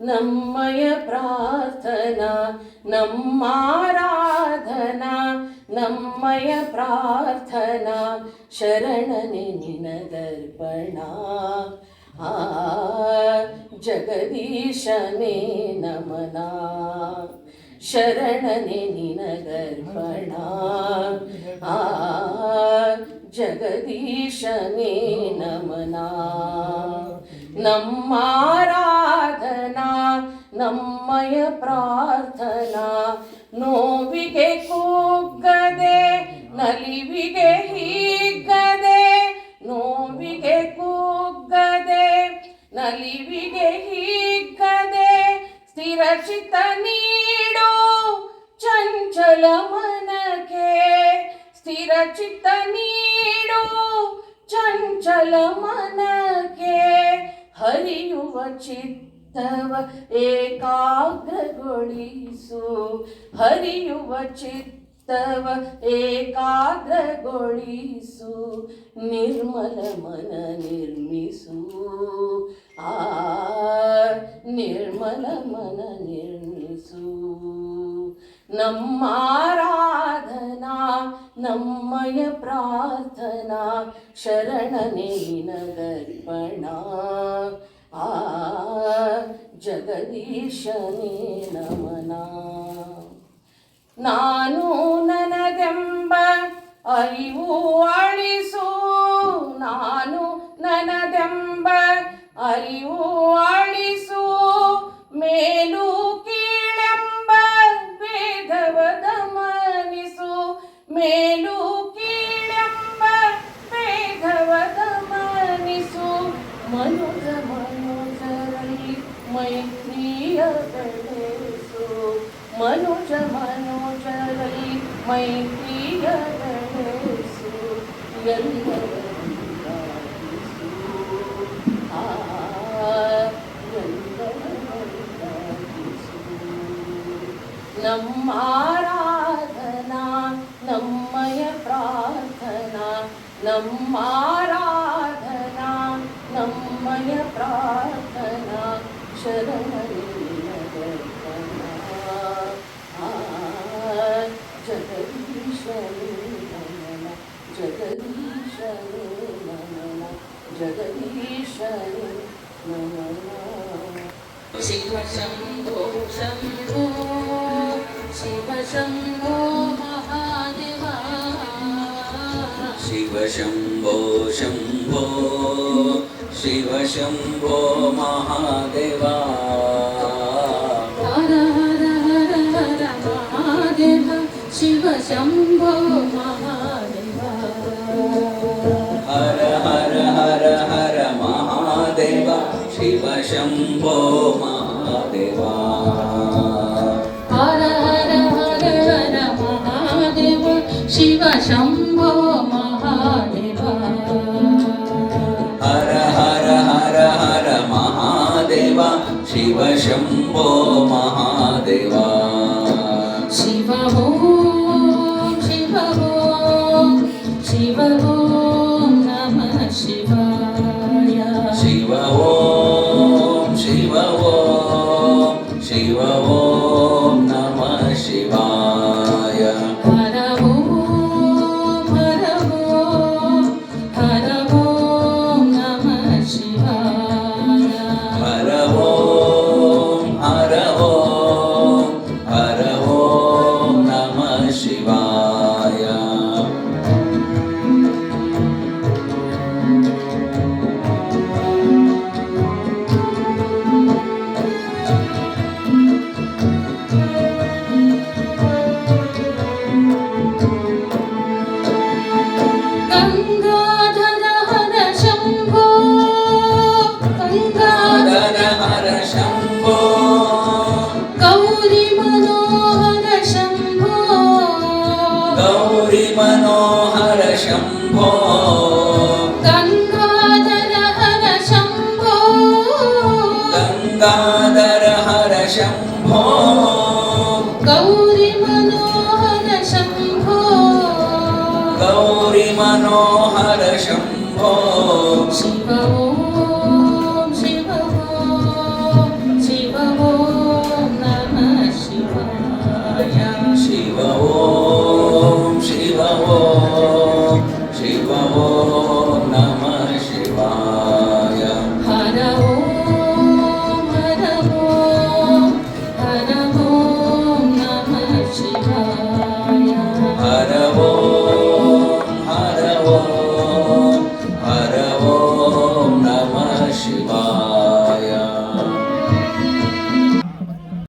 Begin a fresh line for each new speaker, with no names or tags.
ನಮ್ಮಯ ಪ್ರಾರ್ಥನಾ ನಮ್ಮಾರಾಧನಾ ನಮ್ಮಯ ಪ್ರಾರ್ಥನಾ ಶರಣನೆ ನಿನದರ್ಪಣ ಆ ಜಗದೀಶನೇ ನಮನ ಶರಣನೆ ನಿನಗರ್ಪಣ ಆ ಜಗದೀಶನೇ ನಮನ ನಮ್ಮಾರಾಧನಾ ನಮ್ಮಯ ಪ್ರಾರ್ಥನಾ, ನೋವಿಗೆ ಕೂಗದೆ, ನಲಿವಿಗೆ ಹೀಗದೆ, ನೋವಿಗೆ ಕೂಗದೆ, ನಲಿವಿಗೆ ಹೀಗದೆ ಸ್ಥಿರಚಿತ ನೀಡು ಚಂಚಲ ಮನಕ್ಕೆ, ಸ್ಥಿರಚಿತ್ತ ನೀಡು ಚಂಚಲ ಮನಕ್ಕೆ, ಹರಿಯುವ ಚಿತ್ತವ ಏಕಾಗ್ರಗೊಳಿಸು, ಹರಿಯುವ ಚಿತ್ತವ ಏಕಾಗ್ರಗೊಳಿಸು, ನಿರ್ಮಲ ಮನ ನಿರ್ಮಿಸು. ಆ, ನಿರ್ಮಲ ಮನ ನಿರ್ಮಿಸು. ನಮ್ಮಾರಾಧನಾ, ನಮ್ಮಯ ಪ್ರಾರ್ಥನಾ, ಶರಣನೆ ನಿನಗರ್ಪಣ ಆ ಜಗದೀಶನೇ ನಮನ ನಾನು ನನಗೆಂಬ ಅರಿವು ಅಳಿಸು. ನಾನು ನನದೆಂಬ ಅರಿವು ಮನುಜ ಮನುಜರಲ್ಲಿ ಮೈತ್ರಿಯ ಬೆಳೆಸು ಎಲ್ಲರನ್ನು ಗಾಯಿಸು. ಆ ಎಲ್ಲರನ್ನು ಗಾಯಿಸು. ನಮ್ಮಾರಾಧನಾ ನಮ್ಮಯ ಪ್ರಾರ್ಥನಾ ನಮ್ಮಾರಾಧನಾ ನಮ್ಮಯ ಪ್ರಾರ್ಥನಾ ಶರಣರಿನ
Shiva Shambho Shambho
Shiva Shambho Mahadeva Shiva
Shambho Shambho Shiva
Shambho Mahadeva Shiva
Shambho Mahadeva 你
们不 मनोहर
शम्भो शिव शिव
शिव नमः शिवाय
शिव शिव शिव
नमः शिवाय